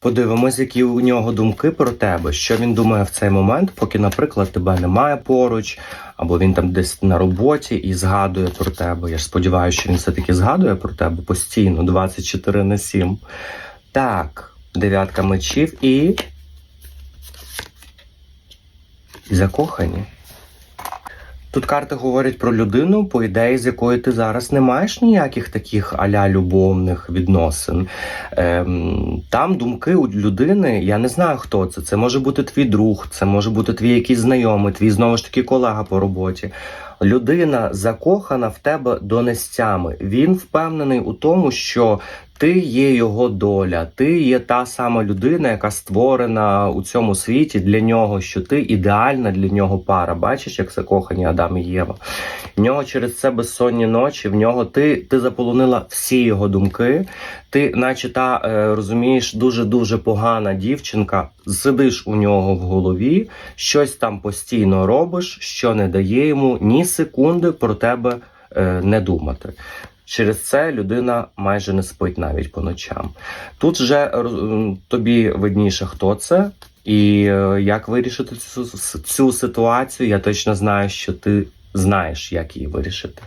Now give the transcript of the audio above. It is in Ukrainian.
Подивимось, які у нього думки про тебе, що він думає в цей момент, поки, наприклад, тебе немає поруч, або він там десь на роботі і згадує про тебе. Я ж сподіваюся, що він все-таки згадує про тебе постійно, 24 на 7. Так, дев'ятка мечів і. Закохані. Тут карти говорять про людину, по ідеї, з якою ти зараз не маєш ніяких таких аля любовних відносин. Ем, там думки у людини, я не знаю, хто це. Це може бути твій друг, це може бути твій якийсь знайомий, твій знову ж таки колега по роботі. Людина закохана в тебе донестями. Він впевнений у тому, що ти є його доля, ти є та сама людина, яка створена у цьому світі для нього, що ти ідеальна для нього пара. Бачиш, як закохані Адам і Єва. В нього через це безсонні ночі, в нього ти, ти заполонила всі його думки. Ти, наче та е, розумієш, дуже дуже погана дівчинка, сидиш у нього в голові, щось там постійно робиш, що не дає йому ні секунди про тебе е, не думати. Через це людина майже не спить навіть по ночам. Тут вже тобі видніше, хто це, і е, як вирішити цю, цю ситуацію. Я точно знаю, що ти знаєш, як її вирішити.